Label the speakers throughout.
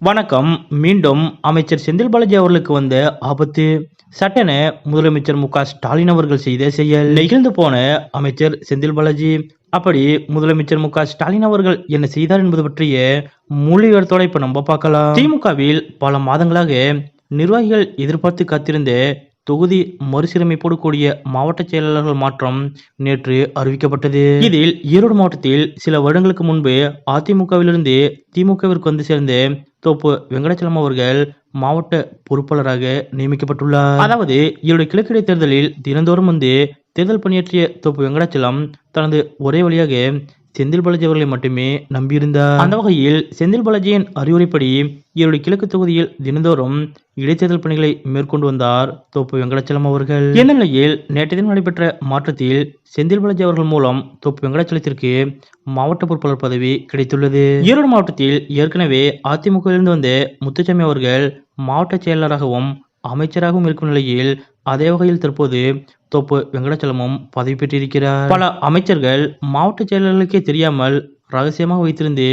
Speaker 1: வணக்கம். மீண்டும் அமைச்சர் செந்தில் பாலாஜி அவர்களுக்கு வந்த ஆபத்து. சட்டென முதலமைச்சர் மு ஸ்டாலின் அவர்கள் செய்த செயல். நெகிழ்ந்து போன அமைச்சர் செந்தில் பாலாஜி. அப்படி முதலமைச்சர் மு ஸ்டாலின் அவர்கள் என்ன செய்தார் என்பது பற்றிய முழு விவரத்தோட இப்ப நம்ம பார்க்கலாம். திமுகவில் பல மாதங்களாக நிர்வாகிகள் எதிர்பார்த்து காத்திருந்த தொகுதி மறுசீரமைப்போடு கூடிய மாவட்ட செயலாளர்கள் மாற்றம் நேற்று அறிவிக்கப்பட்டது. இதில் ஈரோடு மாவட்டத்தில் சில வருடங்களுக்கு முன்பு அதிமுகவிலிருந்து திமுகவிற்கு வந்து சேர்ந்த தோப்பு வெங்கடாச்சலம் அவர்கள் மாவட்ட பொறுப்பாளராக நியமிக்கப்பட்டுள்ளார். அதாவது ஈரோடு கிழக்கிடை தேர்தலில் தினந்தோறும் வந்து தேர்தல் பணியாற்றிய தோப்பு வெங்கடாச்சலம் தனது ஒரே வழியாக செந்தில் பாலாஜி அவர்களை மட்டுமே நம்பியிருந்தார். அந்த வகையில் செந்தில் பாலாஜியின் அறிவுரைப்படி ஈரோடு கிழக்கு தொகுதியில் தினந்தோறும் இடைத்தேர்தல் பணிகளை மேற்கொண்டு வந்தார் தோப்பு வெங்கடாச்சலம் அவர்கள். இந்த நிலையில் நேற்று தினம் நடைபெற்ற மாற்றத்தில் செந்தில் பாலாஜி அவர்கள் மூலம் தோப்பு வெங்கடாச்சலத்திற்கு மாவட்ட பொறுப்பாளர் பதவி கிடைத்துள்ளது. ஈரோடு மாவட்டத்தில் ஏற்கனவே அதிமுகவிலிருந்து வந்த முத்துசாமி அவர்கள் மாவட்ட செயலாளராகவும் அமைச்சராகவும் இருக்கும் நிலையில் அதே வகையில் தற்போது தோப்பு வெங்கடாச்சலமும் பதவி பெற்றிருக்கிறார். பல அமைச்சர்கள் மாவட்ட செயலாளர்களுக்கே தெரியாமல் ரகசியமாக வைத்திருந்து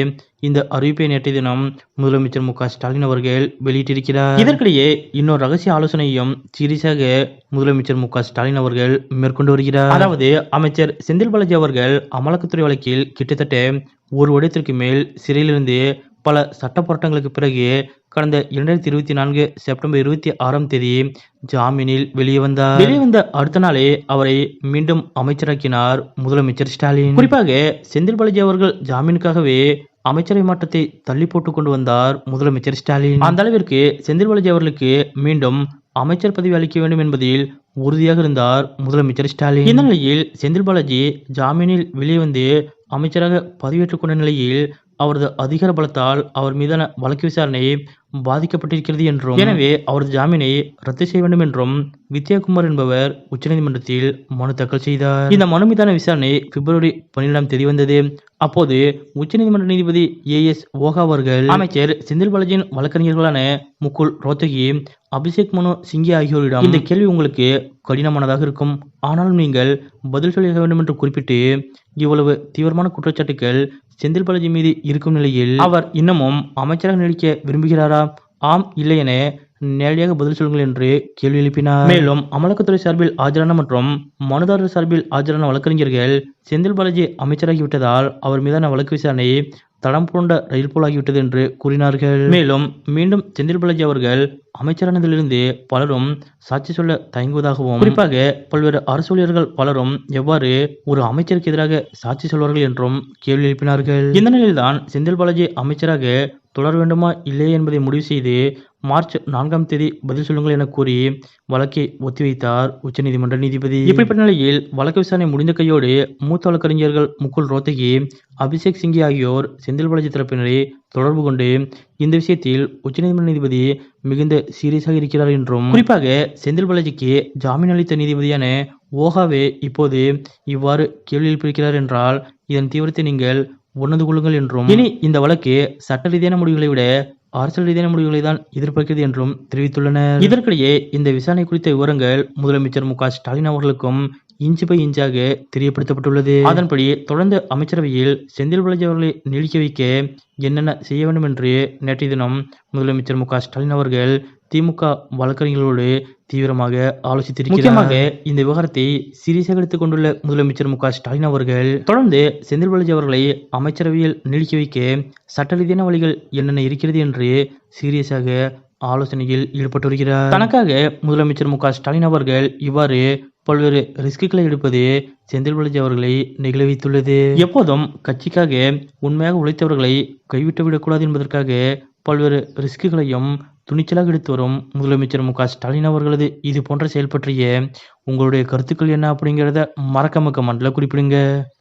Speaker 1: இந்த அறிவிப்பை நேற்றைய தினம் முதலமைச்சர் மு ஸ்டாலின் அவர்கள் வெளியிட்டிருக்கிறார். இதற்கிடையே இன்னொரு ரகசிய ஆலோசனையும் சீரியஸாக முதலமைச்சர் மு ஸ்டாலின் அவர்கள் மேற்கொண்டு வருகிறார். அதாவது அமைச்சர் செந்தில் பாலாஜி அவர்கள் அமலாக்கத்துறை வழக்கில் கிட்டத்தட்ட ஒரு வருடத்திற்கு மேல் சிறையிலிருந்து பல சட்ட போராட்டங்களுக்கு பிறகு கடந்த இரண்டாயிரத்தி இருபத்தி நான்கு செப்டம்பர் இருபத்தி ஆறாம் தேதி ஜாமீனில் வெளியே வந்தார். வெளியே வந்த அடுத்த நாளே அவரை மீண்டும் அமைச்சராக்கினார் முதலமைச்சர் ஸ்டாலின். குறிப்பாக செந்தில் பாலாஜி அவர்கள் ஜாமீனுக்காகவே அமைச்சரை மாற்றத்தை தள்ளி போட்டுக் கொண்டு வந்தார் முதலமைச்சர் ஸ்டாலின். அந்த அளவிற்கு செந்தில் பாலாஜி அவர்களுக்கு மீண்டும் அமைச்சர் பதவி அளிக்க வேண்டும் என்பதில் உறுதியாக இருந்தார் முதலமைச்சர் ஸ்டாலின். இந்த நிலையில் செந்தில் பாலாஜி ஜாமீனில் வெளியே வந்து அமைச்சராக பதவியேற்றுக் கொண்ட நிலையில் அவரது அதிகார பலத்தால் அவர் மீதான வழக்கு விசாரணையை பாதிக்கப்பட்டிருக்கிறது என்றும் எனவே அவரது ஜாமீனை ரத்து செய்ய வேண்டும் என்றும் வித்யாகுமார் என்பவர் உச்சநீதிமன்றத்தில் மனு தாக்கல் செய்தார். இந்த மனு மீதான விசாரணை பிப்ரவரி பன்னிரெண்டாம் தேதி வந்தது. அப்போது உச்சநீதிமன்ற நீதிபதி ஏ எஸ் ஓகா அவர்கள் அமைச்சர் செந்தில் பாலாஜியின் வழக்கறிஞர்களான முகுல் ரோத்தகி அபிஷேக் மனு சிங்கி ஆகியோரிடம் இந்த கேள்வி உங்களுக்கு கடினமானதாக இருக்கும். ஆனாலும் நீங்கள் பதில் சொல்ல வேண்டும் என்று குறிப்பிட்டு இவ்வளவு தீவிரமான குற்றச்சாட்டுகள் செந்தில் பாலாஜி மீது இருக்கும் நிலையில் அவர் இன்னமும் அமைச்சராக நடிக்க விரும்புகிறாரா? ஆம் இல்லையெனே நேரடியாக பதில் சொல்லுங்கள் என்று கேள்வி எழுப்பினார். மேலும் அமலாக்கத்துறை சார்பில் ஆஜரான மற்றும் மனுதாரர் சார்பில் ஆஜரான வழக்கறிஞர்கள் செந்தில் பாலாஜி அமைச்சராகிவிட்டதால் அவர் மீதான வழக்கு விசாரணை தடம் புரண்ட ரயில் போலாகிவிட்டது என்று கூறினார்கள். மேலும் மீண்டும் செந்தில் பாலாஜி அவர்கள் அமைச்சரானதிலிருந்து பலரும் சாட்சி சொல்ல தயங்குவதாகவும் குறிப்பாக பல்வேறு அரசு ஊழியர்கள் பலரும் எவ்வாறு ஒரு அமைச்சருக்கு எதிராக சாட்சி சொல்வார்கள் என்றும் கேள்வி எழுப்பினார்கள். இந்த நிலையில்தான் செந்தில் பாலாஜி அமைச்சராக தொடர வேண்டுமா இல்லையா என்பதை முடிவு செய்து மார்ச் நான்காம் தேதி பதில் சொல்லுங்கள் என கூறி வழக்கை ஒத்திவைத்தார் உச்சநீதிமன்ற நீதிபதி. இப்படிப்பட்ட நிலையில் வழக்கு விசாரணை முடிந்த கையோடு மூத்த வழக்கறிஞர்கள் முகுல் ரோத்தகி அபிஷேக் சிங்கி ஆகியோர் செந்தில் பாலாஜி தரப்பினரை தொடர்பு கொண்டு இந்த விஷயத்தில் உச்சநீதிமன்ற நீதிபதி மிகுந்த சீரியஸாக இருக்கிறார் என்றும் குறிப்பாக செந்தில் பாலாஜிக்கு ஜாமீன் அளித்த நீதிபதியான ஓகாவே இப்போது இவ்வாறு கேள்வி எழுப்பியிருக்கிறார் என்றால் இதன் தீவிரத்தை நீங்கள் உணர்ந்து கொள்ளுங்கள் என்றும் இனி இந்த வழக்கு சட்ட ரீதியான முடிவுகளை விட அரசியல் ரீதியான முடிவுகளை தான் எதிர்பார்க்கிறது என்றும் தெரிவித்துள்ளனர். இதற்கிடையே இந்த விசாரணை குறித்த விவரங்கள் முதலமைச்சர் மு ஸ்டாலின் அவர்களுக்கும் இன்ச்சு பை இன்ச்சாக தெரியப்படுத்தப்பட்டுள்ளது. அதன்படி தொடர்ந்து அமைச்சரவையில் செந்தில் பாலாஜி அவர்களை நீடிக்க வைக்க என்னென்ன செய்ய வேண்டும் என்று நேற்றைய தினம் முதலமைச்சர் மு ஸ்டாலின் அவர்கள் திமுக வழக்கறிஞர்களோடு தீவிரமாக ஆலோசித்திருக்கிறார். முக்கியமாக இந்த விவகாரத்தை சீரியஸாக எடுத்துக் கொண்டுள்ள முதலமைச்சர் மு ஸ்டாலின் அவர்கள் தொடர்ந்து செந்தில் பாலாஜி அவர்களை அமைச்சரவையில் நீடிக்க வைக்க சட்ட ரீதியான வழிகள் என்னென்ன இருக்கிறது என்று சீரியஸாக ஆலோசனையில் ஈடுபட்டு வருகிறார் தனக்காக முதலமைச்சர் மு ஸ்டாலின் அவர்கள் இவ்வாறு பல்வேறு ரிஸ்குகளை எடுப்பது செந்தில் பாலாஜி அவர்களை நெகிழ வைத்துள்ளது. எப்போதும் கட்சிக்காக உண்மையாக உழைத்தவர்களை கைவிட்டு விடக்கூடாது என்பதற்காக பல்வேறு ரிஸ்குகளையும் துணிச்சலாக எடுத்து வரும். முதலமைச்சர் மு க ஸ்டாலின் அவர்களது இது போன்ற செயல் பற்றிய உங்களுடைய கருத்துக்கள் என்ன அப்படிங்கிறத மறக்காம கமெண்ட்ல குறிப்பிடுங்க.